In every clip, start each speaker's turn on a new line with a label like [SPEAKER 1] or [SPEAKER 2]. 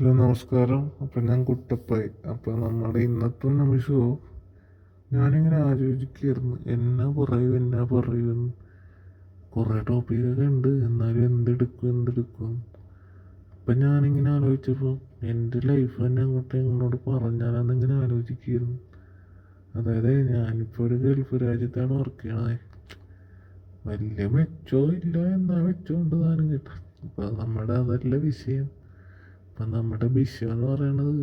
[SPEAKER 1] Hello നമസ്കാരം. അപ്പം ഞാൻ കുട്ടപ്പായി. അപ്പം നമ്മുടെ ഇന്നത്തെ നിമിഷവും ഞാനിങ്ങനെ ആലോചിക്കുകയായിരുന്നു. എന്നാ പറയൂ എന്നാ പറയൂന്ന് കുറേ ടോപ്പിക്കൊക്കെ ഉണ്ട്. എന്നാലും എന്തെടുക്കും എന്തെടുക്കും. അപ്പം ഞാനിങ്ങനെ ആലോചിച്ചപ്പോൾ എന്റെ ലൈഫ് തന്നെ അങ്ങോട്ട് എന്നോട് പറഞ്ഞാലെന്നിങ്ങനെ ആലോചിക്കുകയായിരുന്നു. അതായത് ഞാനിപ്പോൾ ഒരു ഗൾഫ് രാജ്യത്താണ് വർക്ക് ചെയ്യണത്. വലിയ മെച്ചോ ഇല്ല. എന്നാ മെച്ചോ ഉണ്ട് താനും കേട്ടോ അപ്പം നമ്മുടെ അതല്ല വിഷയം. അപ്പം നമ്മുടെ വിഷയം എന്ന് പറയണത്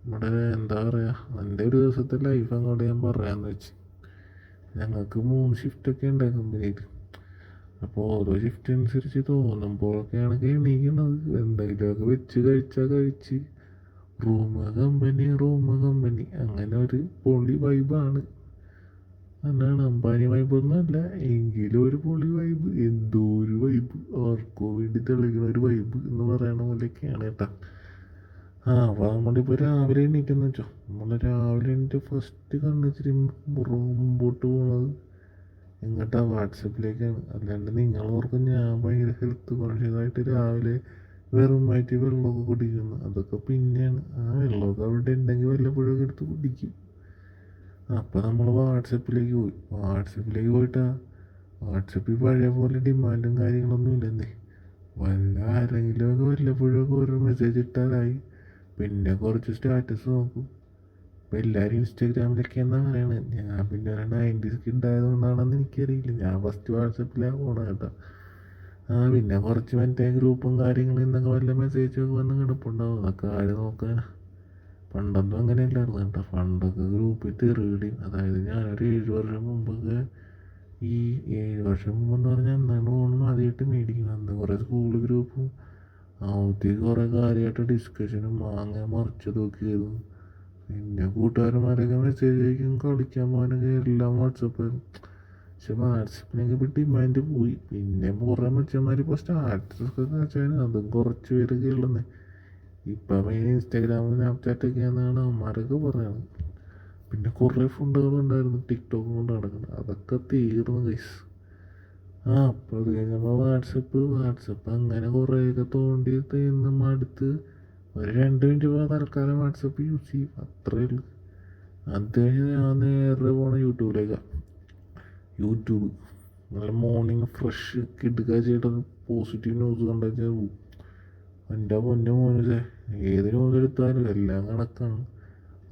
[SPEAKER 1] നമ്മുടെ എന്താ പറയുക എന്റെ ഒരു ദിവസത്തെ ലൈഫ് അങ്ങോട്ട് ഞാൻ പറയാമെന്ന് വെച്ച്. ഞങ്ങൾക്ക് മൂന്ന് ഷിഫ്റ്റൊക്കെ ഉണ്ട് കമ്പനിയിൽ അപ്പോൾ ഓരോ ഷിഫ്റ്റ് അനുസരിച്ച് തോന്നുമ്പോഴൊക്കെയാണ് എണീക്കണത്. എന്തെങ്കിലുമൊക്കെ വെച്ച് കഴിച്ചാൽ കഴിച്ച്. റൂമ് കമ്പനി റൂമ് കമ്പനി അങ്ങനെ ഒരു പൊളി വൈബാണ് അല്ലാണ്ട് അമ്പാനി വൈബ് ഒന്നുമല്ല എങ്കിലും ഒരു പൊളി വൈബ് എന്തോ ഒരു വൈബ് ആർക്കോ വേണ്ടി തെളിയിക്കുന്ന ഒരു വൈബ് എന്ന് പറയണ പോലെയൊക്കെയാണ് കേട്ടോ. ആ അപ്പോൾ നമ്മളിപ്പോൾ രാവിലെ എണീറ്റെന്ന് വെച്ചോ നമ്മൾ രാവിലെ എണീറ്റ് ഫസ്റ്റ് കണ്ണിച്ചിരി മുമ്പോട്ട് പോണത് എങ്ങോട്ടാ വാട്സപ്പിലേക്കാണ്. അല്ലാണ്ട് നിങ്ങൾ ഓർക്കും ഞാൻ ഭയങ്കര ഹെൽത്ത് കോൺഷ്യസായിട്ട് രാവിലെ വെറും വയറ്റി വെള്ളമൊക്കെ കുടിക്കുന്നു. അതൊക്കെ പിന്നെയാണ്. ആ വെള്ളമൊക്കെ അവിടെ ഉണ്ടെങ്കിൽ വല്ലപ്പോഴൊക്കെ എടുത്ത് കുടിക്കും. അപ്പോൾ നമ്മൾ വാട്സപ്പിലേക്ക് പോയി. വാട്സപ്പിലേക്ക് പോയിട്ടാ? വാട്സപ്പിൽ പഴയ പോലെ ഡിമാൻഡും കാര്യങ്ങളൊന്നും ഇല്ലെന്നേ വല്ല ആരെങ്കിലുമൊക്കെ വല്ലപ്പോഴൊക്കെ ഓരോ മെസ്സേജ് ഇട്ടാലായി. പിന്നെ കുറച്ച് സ്റ്റാറ്റസ് നോക്കും. ഇപ്പം എല്ലാവരും ഇൻസ്റ്റാഗ്രാമിലൊക്കെ എന്നാ പറയണത് ഞാൻ പിന്നെ ഒരു നയന്റീസ് ഉണ്ടായതുകൊണ്ടാണെന്ന് എനിക്കറിയില്ല. ഞാൻ ഫസ്റ്റ് വാട്സപ്പിലാണ് പോണത് കേട്ടോ. ആ പിന്നെ കുറച്ച് മറ്റേ ഗ്രൂപ്പും കാര്യങ്ങളും എന്നൊക്കെ വല്ല മെസ്സേജൊക്കെ വന്ന് കിടപ്പുണ്ടാവും. അതൊക്കെ ആര് നോക്കാനാ? പണ്ടൊന്നും അങ്ങനെയല്ലായിരുന്നു കേട്ടോ. പണ്ടൊക്കെ ഗ്രൂപ്പിൽ തെറിവിടിയും അതായത് ഞാനൊരു ഏഴ് വർഷം മുമ്പൊക്കെ ഈ ഏഴ് വർഷം മുമ്പെന്ന് പറഞ്ഞാൽ എന്താണ് തോന്നുന്നു ആദ്യമായിട്ട് മേടിക്കണം അന്ന് കുറേ സ്കൂൾ ഗ്രൂപ്പും ആദ്യത്തേക്ക് കുറേ കാര്യമായിട്ട് ഡിസ്കഷനും മാങ്ങ മറിച്ചതൊക്കെ ആയിരുന്നു. പിന്നെ കൂട്ടുകാരന്മാരൊക്കെ മെസ്സേജ് അയക്കും കളിക്കാൻ പോകാനൊക്കെ എല്ലാം വാട്സപ്പായിരുന്നു പക്ഷെ വാട്സപ്പിനൊക്കെ ഇപ്പോൾ ഡിമാൻഡ് പോയി. പിന്നെ കുറേ മച്ചന്മാർ ഇപ്പോൾ സ്റ്റാറ്റസൊക്കെ വെച്ചാൽ അതും കുറച്ച് പേരൊക്കെ ഉള്ളതേ ഇപ്പം ഇൻസ്റ്റാഗ്രാമും ഇൻസ്റ്റാഗ്രാം സ്നാപ്ചാറ്റൊക്കെ എന്നാണ് അവന്മാരൊക്കെ പറയുന്നത് പിന്നെ കുറേ ഫുണ്ടുകളുണ്ടായിരുന്നു ടിക്ടോക്ക് കൊണ്ട് നടക്കുന്നത്. അതൊക്കെ തീർന്നു ഗൈസ് ആ അപ്പോൾ അത് കഴിഞ്ഞപ്പോൾ വാട്സപ്പ് വാട്സപ്പ് അങ്ങനെ കുറേയൊക്കെ തോണ്ടി തീർന്ന് മടുത്ത് ഒരു രണ്ട് മിനിറ്റ് പോകാൻ തൽക്കാലം വാട്സപ്പ് യൂസ് ചെയ്യും. അത്രേ ഉള്ളൂ. അത് കഴിഞ്ഞ് ഞാൻ നേരെ പോണ യൂട്യൂബിലേക്കാണ് യൂട്യൂബ് നല്ല മോർണിംഗ് ഫ്രഷ് കിടുക ചെയ്യേണ്ടത് പോസിറ്റീവ് ന്യൂസ് കണ്ടുവച്ചാൽ പോകും എന്റെ പൊന്നു മോനെ ഏത് മുതലെടുത്താലും എല്ലാം കണക്കാണ്.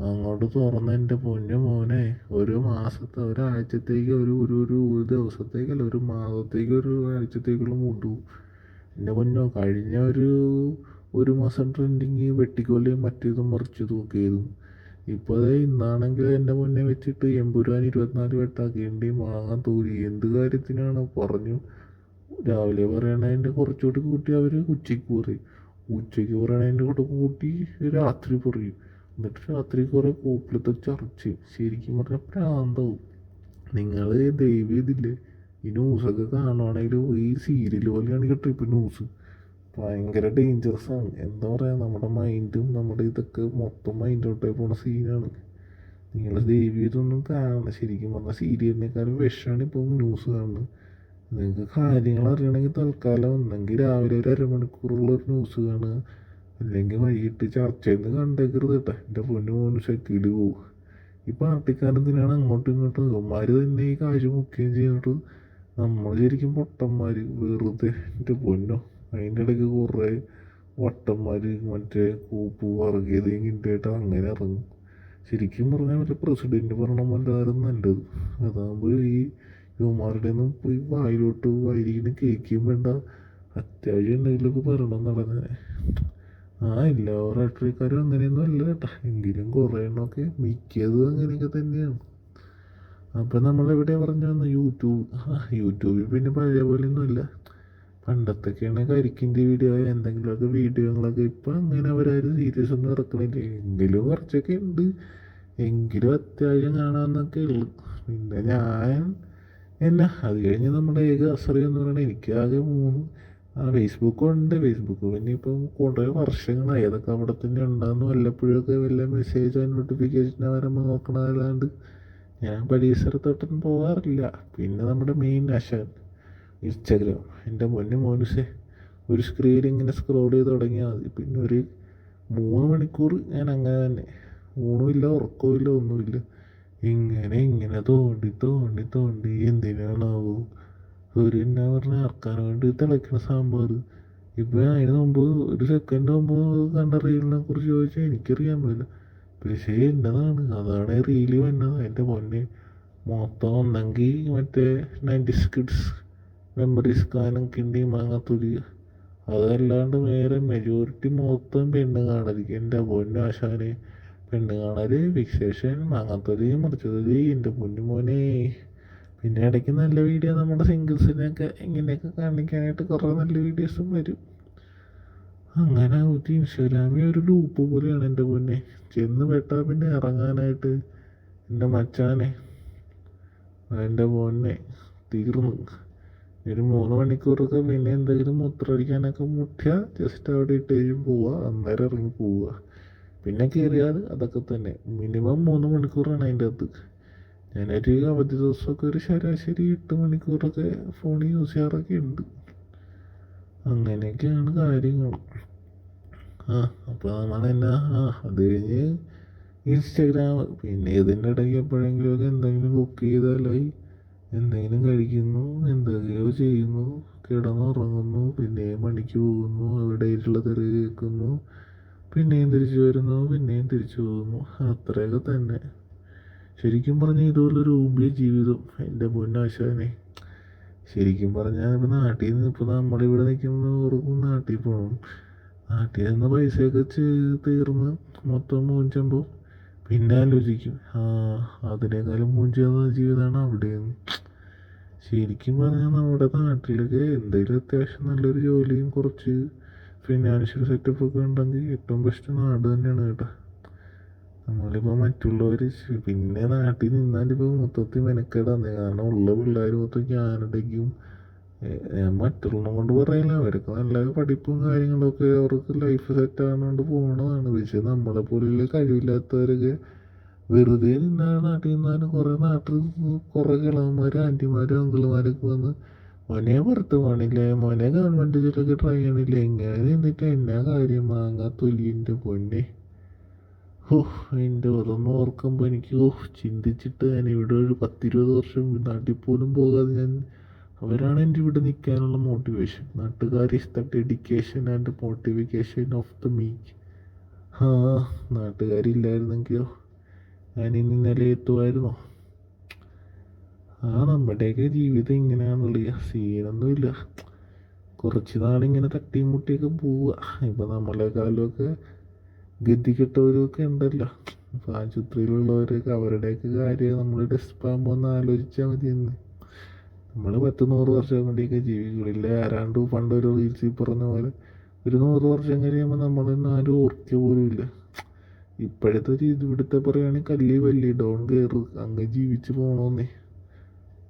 [SPEAKER 1] അങ്ങോട്ട് തുറന്ന എന്റെ പൊന്നു മോനെ ഒരു മാസത്തെ ഒരാഴ്ചത്തേക്ക് ഒരു ഒരു ഒരു ഒരു ദിവസത്തേക്കല്ല ഒരു മാസത്തേക്ക് ഒരു ആഴ്ചത്തേക്കുള്ള മുട്ടു. എന്റെ പൊന്നോ കഴിഞ്ഞ ഒരു ഒരു മാസം ട്രെൻഡിങ് വെട്ടിക്കൊല്ലയും മറ്റേതും മറിച്ചതും ഒക്കെ ആയിരുന്നു. ഇപ്പോൾ ഇന്നാണെങ്കിൽ എന്റെ മുന്നേ വെച്ചിട്ട് എമ്പുരാൻ ഇരുപത്തിനാല് വെട്ടാക്കേണ്ടി വാങ്ങാൻ തൂരി. എന്ത് കാര്യത്തിനാണ്? പറഞ്ഞു. രാവിലെ പറയണതിന്റെ കുറച്ചുകൂടി കൂട്ടി അവർ ഉച്ചയ്ക്ക് പറയും. ഉച്ചയ്ക്ക് പറയണതിന്റെ കൂടെ കൂട്ടി രാത്രി പറയും. എന്നിട്ട് രാത്രി കുറേ കോപ്പിലത്തെ ചർച്ചയും. ശരിക്കും പറഞ്ഞാൽ പ്രാന്താവും നിങ്ങൾ ദൈവം ഇതില്ലേ ഈ ന്യൂസൊക്കെ കാണുവാണെങ്കിൽ ഈ സീരിയൽ പോലെയാണ് കേട്ടോ ഇപ്പോൾ ന്യൂസ് ഭയങ്കര ഡേഞ്ചറസ് ആണ്. എന്താ പറയുക നമ്മുടെ മൈൻഡും നമ്മുടെ ഇതൊക്കെ മൊത്തം മൈൻഡ് ഔട്ടായി പോണ സീനാണ് നിങ്ങൾ ദൈവം ഇതൊന്നും കാണണം ശരിക്കും പറഞ്ഞാൽ സീരിയലിനേക്കാളും വിഷമാണ് ഇപ്പോൾ ന്യൂസ് കാണുന്നത്. നിങ്ങൾക്ക് കാര്യങ്ങൾ അറിയണമെങ്കിൽ തൽക്കാലം ഒന്നെങ്കിൽ രാവിലെ ഒരു അരമണിക്കൂറുള്ള ഒരു ന്യൂസ് കാണുക. അല്ലെങ്കിൽ വൈകിട്ട് ചർച്ചയിൽ നിന്ന് കണ്ടേക്കരുത് കേട്ടോ എന്റെ പൊന്നു മോന് ശക്തിയിൽ പോകും ഈ പാർട്ടിക്കാരെന്തിനാണ് അങ്ങോട്ടും ഇങ്ങോട്ടും ഇവന്മാർ തന്നെ ഈ കാശ് മുക്കുകയും ചെയ്തിട്ട് നമ്മൾ ശരിക്കും പൊട്ടന്മാർ വെറുതെ. എന്റെ പൊന്നോ അതിന്റെ ഇടയ്ക്ക് കുറേ വട്ടന്മാർ മറ്റേ കൂപ്പ് വറുകിയത് ഇങ്ങോട്ടായിട്ട് അങ്ങനെ ഇറങ്ങും. ശരിക്കും പറഞ്ഞാൽ മറ്റേ പ്രസിഡന്റ് ഭരണം വല്ലതായിരുന്നു നല്ലത്. അതാകുമ്പോൾ ഈ യുവമാരുടെ ഒന്നും പോയി വായിലോട്ട് വായിരിക്കുന്ന കേൾക്കുകയും വേണ്ട. അത്യാവശ്യം എന്തെങ്കിലുമൊക്കെ പറയണം നടന്നത് ആ എല്ലാ രാഷ്ട്രീയക്കാരും അങ്ങനെയൊന്നും അല്ല കേട്ടാ. എങ്കിലും കുറേ എണ്ണമൊക്കെ മിക്കതും അങ്ങനെയൊക്കെ തന്നെയാണ്. അപ്പം നമ്മളെവിടെ പറഞ്ഞു വന്നു യൂട്യൂബ്. യൂട്യൂബിൽ പിന്നെ പഴയ പോലെയൊന്നുമില്ല പണ്ടത്തൊക്കെയാണ് കരിക്കിന്റെ വീഡിയോ എന്തെങ്കിലുമൊക്കെ വീഡിയോകളൊക്കെ. ഇപ്പം അങ്ങനെ അവരാരും സീരിയസ് ഒന്നും ഇറക്കണില്ല എങ്കിലും കുറച്ചൊക്കെ ഉണ്ട്. എങ്കിലും അത്യാവശ്യം കാണാമെന്നൊക്കെ ഉള്ളു. പിന്നെ ഞാൻ എന്നാ അത് കഴിഞ്ഞ് നമ്മുടെ ഏക അസറി എന്ന് പറയുന്നത് എനിക്ക് ആകെ മൂന്ന് ആ ഫേസ്ബുക്കും ഉണ്ട് ഫേസ്ബുക്ക് പിന്നെ ഇപ്പം കുറേ വർഷങ്ങളായി. അതൊക്കെ അവിടെ തന്നെ ഉണ്ടാകുന്നു. വല്ലപ്പോഴൊക്കെ വല്ല മെസ്സേജോ നോട്ടിഫിക്കേഷനോ വരുമ്പോൾ നോക്കണതല്ലാണ്ട് ഞാൻ പരിസരത്തോട്ടൊന്നും പോകാറില്ല. പിന്നെ നമ്മുടെ മെയിൻ അശാൻ ഇൻസ്റ്റാഗ്രാം എന്റെ മുന്നേ മോനുസേ ഒരു സ്ക്രീൻ ഇങ്ങനെ സ്ക്രോൾ ചെയ്ത് തുടങ്ങിയാൽ മതി. പിന്നെ ഒരു മൂന്ന് മണിക്കൂർ ഞാൻ അങ്ങനെ തന്നെ. ഊണുമില്ല ഉറക്കവുമില്ല ഒന്നുമില്ല. ഇങ്ങനെ ഇങ്ങനെ തോണ്ടി തോണ്ടി തോണ്ടി എന്തിനാണാവോ? ഒരു എന്നാ പറഞ്ഞ ആർക്കാൻ വേണ്ടി തിളയ്ക്കണ സാമ്പാർ ഇപ്പം അതിന് മുമ്പ് ഒരു സെക്കൻഡ് മുമ്പ് കണ്ട റീലിനെ കുറിച്ച് ചോദിച്ചാൽ എനിക്കറിയാൻ പറ്റില്ല. പക്ഷേ എന്നതാണ് അതാണ് റീൽ വന്നത്. എന്റെ പൊന്നെ മൊത്തം ഒന്നെങ്കിൽ മറ്റേ നയന്റീസ് കിഡ്സ് മെമ്മറീസ് കാനം കിണ്ടി മാങ്ങാത്തൊലി അതല്ലാണ്ട് വേറെ മെജോറിറ്റി മൊത്തം പെണ്ണ് കാണാതിരിക്കും എന്റെ പൊന്നാശാനെ പെണ്ണ് കാണൽ ഫിക്സേഷൻ മാങ്ങാത്തൊലി മുറിച്ചതൊലി എന്റെ പൊന്നു മോനെ. പിന്നെ ഇടയ്ക്ക് നല്ല വീഡിയോ നമ്മുടെ സിംഗിൾസിനെയൊക്കെ ഇങ്ങനെയൊക്കെ കാണിക്കാനായിട്ട് കുറേ നല്ല വീഡിയോസും വരും. അങ്ങനെ ഒരു ഇൻസ്റ്റാഗ്രാമിൽ ഒരു ലൂപ്പ് പോലെയാണ് എന്റെ പൊന്നെ. ചെന്ന് പെട്ടാൽ പിന്നെ ഇറങ്ങാനായിട്ട് എന്റെ മച്ചാനെ എന്റെ പൊന്നെ തീർന്നു. ഒരു മൂന്ന് മണിക്കൂറൊക്കെ പിന്നെ എന്തെങ്കിലും മൂത്രമൊഴിക്കാനൊക്കെ മുട്ടിയാൽ ജസ്റ്റ് അവിടെ ഇട്ട് ഇട്ടേച്ചും പോവുക അന്നേരം ഇറങ്ങി പോവുക പിന്നെ കയറിയാൽ അതൊക്കെ തന്നെ. മിനിമം മൂന്ന് മണിക്കൂറാണ് അതിന്റെ അകത്ത്. ഞാനൊരു അവധി ദിവസമൊക്കെ ഒരു ശരാശരി എട്ട് മണിക്കൂറൊക്കെ ഫോൺ യൂസ് ചെയ്യാറൊക്കെ ഉണ്ട്. അങ്ങനെയൊക്കെയാണ് കാര്യങ്ങൾ. ആ അപ്പോൾ നമ്മൾ എന്നാ ആ അത് കഴിഞ്ഞ് ഇൻസ്റ്റാഗ്രാം പിന്നെ ഇതിന്റെ ഇടയ്ക്ക് എപ്പോഴെങ്കിലുമൊക്കെ എന്തെങ്കിലും കുക്ക് ചെയ്താലായി എന്തെങ്കിലും കഴിക്കുന്നു എന്തെങ്കിലും ചെയ്യുന്നു കിടന്നുറങ്ങുന്നു പിന്നെ പണിക്ക് പോകുന്നു എവിടെയുള്ള തെറി കേൾക്കുന്നു പിന്നെയും തിരിച്ചു വരുന്നു പിന്നെയും തിരിച്ചു പോകുന്നു. അത്രയൊക്കെ തന്നെ. ശരിക്കും പറഞ്ഞാൽ ഇതുപോലൊരു ഊമ്പിയ ജീവിതം. എന്റെ പൊന്നാശാനെ. ശരിക്കും പറഞ്ഞാൽ ഇപ്പോൾ നാട്ടിൽ നിന്ന് ഇപ്പോൾ നമ്മളിവിടെ നിൽക്കുമ്പോൾ ഓർക്കും നാട്ടിൽ പോകണം നാട്ടിൽ നിന്ന് പൈസയൊക്കെ തീർന്ന് മൊത്തം മൂഞ്ചുമ്പോൾ പിന്നെ ആലോചിക്കും. ആ അതിനേക്കാളും മൂഞ്ചുന്ന ജീവിതമാണ് അവിടെയെന്ന് ശരിക്കും പറഞ്ഞാൽ നമ്മുടെ നാട്ടിലൊക്കെ എന്തെങ്കിലും അത്യാവശ്യം നല്ലൊരു ജോലിയും കുറച്ച് ഫിനാൻഷ്യൽ സെറ്റപ്പ് ഒക്കെ ഉണ്ടെങ്കിൽ ഏറ്റവും ബെസ്റ്റ് നാട് തന്നെയാണ് കേട്ടോ. നമ്മളിപ്പോൾ മറ്റുള്ളവർ പിന്നെ നാട്ടിൽ നിന്നാലിപ്പോൾ മൊത്തത്തിൽ മെനക്കേടാന്ന്. കാരണം ഉള്ള പിള്ളേർ മൊത്തം കാനഡയ്ക്കും ഏഹ് ഞാൻ മറ്റുള്ള കൊണ്ട് പറയില്ല. അവർക്ക് നല്ല പഠിപ്പും കാര്യങ്ങളൊക്കെ അവർക്ക് ലൈഫ് സെറ്റ് ആകുന്നതുകൊണ്ട് പോകണതാണ് പക്ഷെ നമ്മളെ പോലുള്ള കഴിവില്ലാത്തവരൊക്കെ വെറുതെ നിന്നാൽ നാട്ടിൽ നിന്നാലും കുറേ നാട്ടിൽ കുറേ കിളവന്മാരും ആന്റിമാരും അങ്കിളുമാരൊക്കെ വന്ന് മോനെ പുറത്ത് പോണില്ലേ? മോനെ ഗവൺമെന്റ് ജോലിക്ക് ട്രൈ ചെയ്യണില്ലേ? ഇങ്ങനെ നിന്നിട്ട് എന്നാ കാര്യം? മാങ്ങാ തൊലിന്റെ പൊന്നെ. ഓഹ് എന്റെ ഓരോന്ന് ഓർക്കുമ്പോൾ എനിക്ക് ഓഹ് ചിന്തിച്ചിട്ട് ഞാൻ ഇവിടെ ഒരു പത്തിരുപത് വർഷം നാട്ടിൽ പോലും പോകാതെ ഞാൻ അവരാണ് എന്റെ ഇവിടെ നിൽക്കാനുള്ള മോട്ടിവേഷൻ നാട്ടുകാർ is dedication and motivation of the me ആ നാട്ടുകാരില്ലായിരുന്നെങ്കിലോ? ഞാൻ ഇനി നിലയെത്തുമായിരുന്നോ ആ നമ്മുടെയൊക്കെ ജീവിതം ഇങ്ങനെയാണെന്നുള്ള സീനൊന്നുമില്ല. കുറച്ച് നാളിങ്ങനെ തട്ടിയും മുട്ടിയൊക്കെ പോവുക. ഇപ്പം നമ്മളെ കാലമൊക്കെ ഗതികെട്ടവരൊക്കെ ഉണ്ടല്ലോ. ഇപ്പം ആശുപത്രിയിലുള്ളവരൊക്കെ അവരുടെയൊക്കെ കാര്യം നമ്മൾ ഡെസ്ക് ആകുമ്പോൾ ഒന്ന് ആലോചിച്ചാൽ മതിയെന്ന്. നമ്മൾ പത്ത് നൂറ് വർഷം കൊണ്ടൊക്കെ ജീവിക്കുന്നില്ല. ആരാണ്ട് പണ്ടൊരു റീൽസിൽ പറഞ്ഞ പോലെ ഒരു നൂറ് വർഷം കഴിയുമ്പോൾ നമ്മളൊന്നും ആരും ഓർക്കുക ഇല്ല. ഇപ്പോഴത്തെ ഒരു ഇവിടുത്തെ പറയുകയാണെങ്കിൽ കല്ലി വല്ലി ഡോൺ കയറ്. അങ്ങ് ജീവിച്ചു പോകണമെന്നേ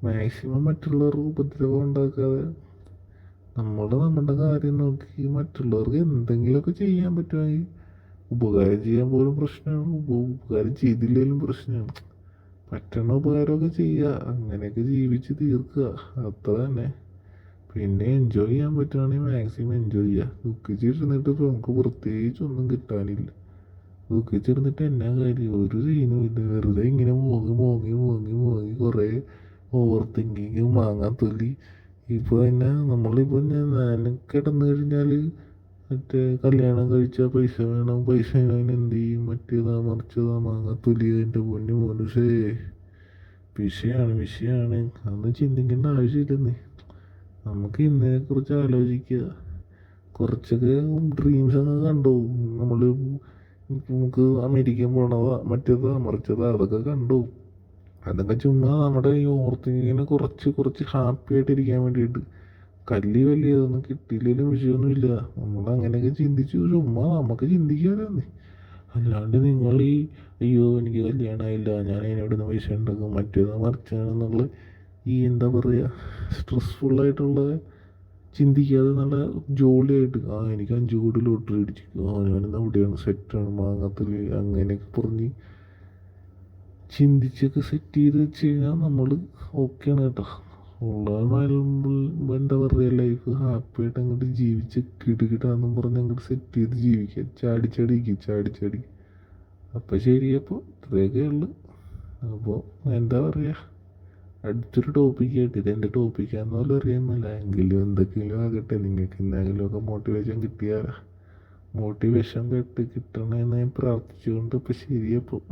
[SPEAKER 1] മാക്സിമം മറ്റുള്ളവർക്ക് ഉപദ്രവം ഉണ്ടാക്കാതെ നമ്മൾ നമ്മുടെ കാര്യം നോക്കി മറ്റുള്ളവർക്ക് എന്തെങ്കിലുമൊക്കെ ചെയ്യാൻ പറ്റുമെങ്കിൽ ഉപകാരം ചെയ്യാൻ പോലും പ്രശ്നമാണ്. ഉപ- ഉപകാരം ചെയ്തില്ലെങ്കിലും പ്രശ്നമാണ്. പറ്റണ ഉപകാരമൊക്കെ ചെയ്യുക അങ്ങനെയൊക്കെ ജീവിച്ച് തീർക്കുക. അത്ര തന്നെ. പിന്നെ എൻജോയ് ചെയ്യാൻ പറ്റുകയാണെങ്കിൽ മാക്സിമം എൻജോയ് ചെയ്യുക. ദുഃഖിച്ചിരുന്നിട്ട് ഇപ്പോൾ നമുക്ക് പ്രത്യേകിച്ച് ഒന്നും കിട്ടാനില്ല. ദുഃഖിച്ചിരുന്നിട്ട് എന്നാ കാര്യം? ഒരു സീനും ഇല്ല. വെറുതെ ഇങ്ങനെ മോങ്ങി മോങ്ങി മോങ്ങി മോങ്ങി കുറേ ഓവർ തിങ്കിങ് മാങ്ങാൻ തൊല്ലി ഇപ്പോൾ തന്നെ നമ്മളിപ്പോൾ ഞാൻ കിടന്നു കഴിഞ്ഞാൽ മറ്റേ കല്യാണം കഴിച്ചാൽ പൈസ വേണം. പൈസ അതിന് എന്ത് ചെയ്യും? മറ്റേതാ മറിച്ചതാ മാങ്ങാത്തൊലി എന്റെ പൊന്നു മോനുസേ വിഷയമാണ് വിഷയമാണ് അതൊന്നും ചിന്തിക്കേണ്ട ആവശ്യമില്ലെന്നേ. നമുക്ക് ഇതിനെക്കുറിച്ച് ആലോചിക്കുക കുറച്ചൊക്കെ ഡ്രീംസ് ഒക്കെ കണ്ടു. നമ്മൾ നമുക്ക് അമേരിക്കൻ പോണതാ മറ്റേതാ മറിച്ചതാ അതൊക്കെ കണ്ടു. അതൊക്കെ ചുമ്മാ നമ്മുടെ ഈ ഓർത്തിങ്ങനെ കുറച്ച് കുറച്ച് ഹാപ്പി ആയിട്ട് ഇരിക്കാൻ വേണ്ടിയിട്ട്. കല്ലി വലിയതൊന്നും കിട്ടിയില്ലെങ്കിലും വിഷയമൊന്നുമില്ല നമ്മൾ അങ്ങനെയൊക്കെ ചിന്തിച്ചു. ചുമ്മാ നമുക്ക് ചിന്തിക്കാതെ അല്ലാണ്ട് നിങ്ങൾ ഈ അയ്യോ എനിക്ക് കല്യാണമായില്ല ഞാൻ അതിനോട് പൈസ ഉണ്ടാക്കും? മറ്റേത് മറിച്ചാണെന്നുള്ള ഈ എന്താ പറയുക സ്ട്രെസ്ഫുള്ളായിട്ടുള്ള ചിന്തിക്കാതെ നല്ല ജോളിയായിട്ട് ആ എനിക്ക് അഞ്ച് കോടി ലോട്ടറി അടിച്ചു ആ ഞാനിന്ന് അവിടെയാണ് സെറ്റാണ് മാങ്ങാത്തിൽ അങ്ങനെയൊക്കെ പറഞ്ഞ് ചിന്തിച്ചൊക്കെ സെറ്റ് ചെയ്ത് വെച്ച് കഴിഞ്ഞാൽ നമ്മൾ ഓക്കെയാണ് കേട്ടോ. ഉള്ള എന്താ പറയുക ലൈഫ് ഹാപ്പിയായിട്ട് അങ്ങോട്ട് ജീവിച്ച് കിടുകിടാന്നും പറഞ്ഞ് അങ്ങോട്ട് സെറ്റ് ചെയ്ത് ജീവിക്കുക. ചാടി ചാടിച്ചാടി ചാടി ശരി അപ്പോൾ ഇത്രയൊക്കെ ഉള്ളു. അപ്പോൾ എന്താ പറയുക അടുത്തൊരു ടോപ്പിക്കായിട്ട് ഇത് എന്റെ ടോപ്പിക്കാന്ന് പോലും അറിയാമല്ല എങ്കിലും എന്തൊക്കെയെങ്കിലും ആകട്ടെ നിങ്ങൾക്ക് എന്തെങ്കിലുമൊക്കെ മോട്ടിവേഷൻ കിട്ടിയാൽ മോട്ടിവേഷൻ കേട്ട് കിട്ടണമെന്ന് ഞാൻ പ്രാർത്ഥിച്ചുകൊണ്ട് ഇപ്പോൾ ശരിയപ്പോൾ